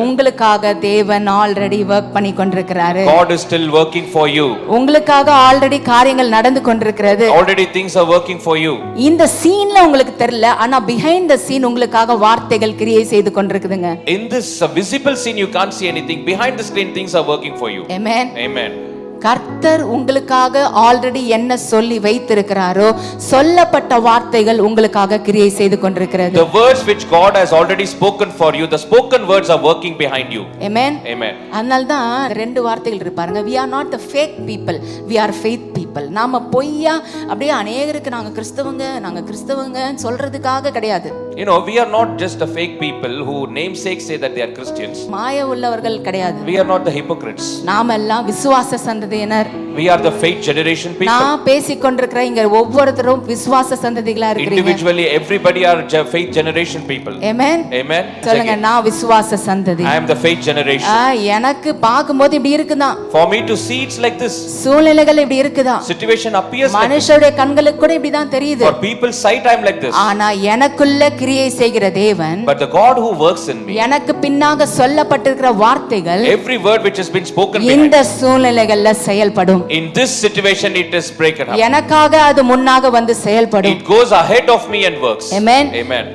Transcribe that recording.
உங்களுக்காக தேவன் already work பண்ணி கொண்டிருக்கிறாரு God is still working for you. உங்களுக்காக ஆல்ரெடி காரியங்கள் நடந்து கொண்டிருக்கிறது Already things are working for you. இந்த சீன்ல உங்களுக்கு தெரியல ஆனா பிஹைண்ட் த சீன் உங்களுக்காக வார்த்தைகள் கிரியை செய்து கொண்டிருக்குதுங்க In this uh, visible scene, you can't see anything. Behind the screen, things are working for you. Amen. Amen. கர்த்தர் உங்களுக்காக ஆல்ரெடி என்ன சொல்லி வைத்திருக்கிறாரோ சொல்லப்பட்ட வார்த்தைகள் உங்களுக்காக கிரியை செய்து கொண்டிருக்கிறது The words which God has already spoken for you, the spoken words are working behind you. Amen. Amen. அதனால தான் ரெண்டு வார்த்தைகள் இருப்பாருங்க we are not the fake people we are faith people நாம பொய்யா அப்படியே அநேகருக்கு நாங்க கிறிஸ்தவங்க நாங்க கிறிஸ்தவங்கன்னு சொல்றதுக்காக கிடையாது You know, we are not just a fake people who namesake say that they are Christians. மாய உள்ளவர்கள் கிடையாது We are not the hypocrites. நாம எல்லாம் விசுவாச சந்ததியினர் We are the faith generation people. நான் பேசிக் கொண்டிருக்கிற இங்க ஒவ்வொருத்தரும் விசுவாச சந்ததிகளா இருக்கிறீங்க Individually, everybody are faith generation people. Amen. Amen. சொல்லுங்க நான் விசுவாச சந்ததி I am the faith generation. எனக்கு பார்க்கும்போது இப்படி இருக்குதான் For me to see it's like this. சூழ்நிலைகள் இப்படி இருக்குதான் Situation appears. மனுஷருடைய கண்களுக்கு கூட இப்படிதான் தெரியுது For people's sight, I'm like this. ஆனா எனக்குள்ள கிரியை செய்கிற தேவன் But the God who works in me, எனக்கு பின்னாக சொல்லப்பட்டிருக்கிற வார்த்தைகள் every word which has been spoken behind, இந்த சூழ்நிலைகள்ல செயல்படும் in this situation, it is breaking up. எனக்காக அது முன்னாக வந்து செயல்படும் It goes ahead of me and works. Amen. Amen.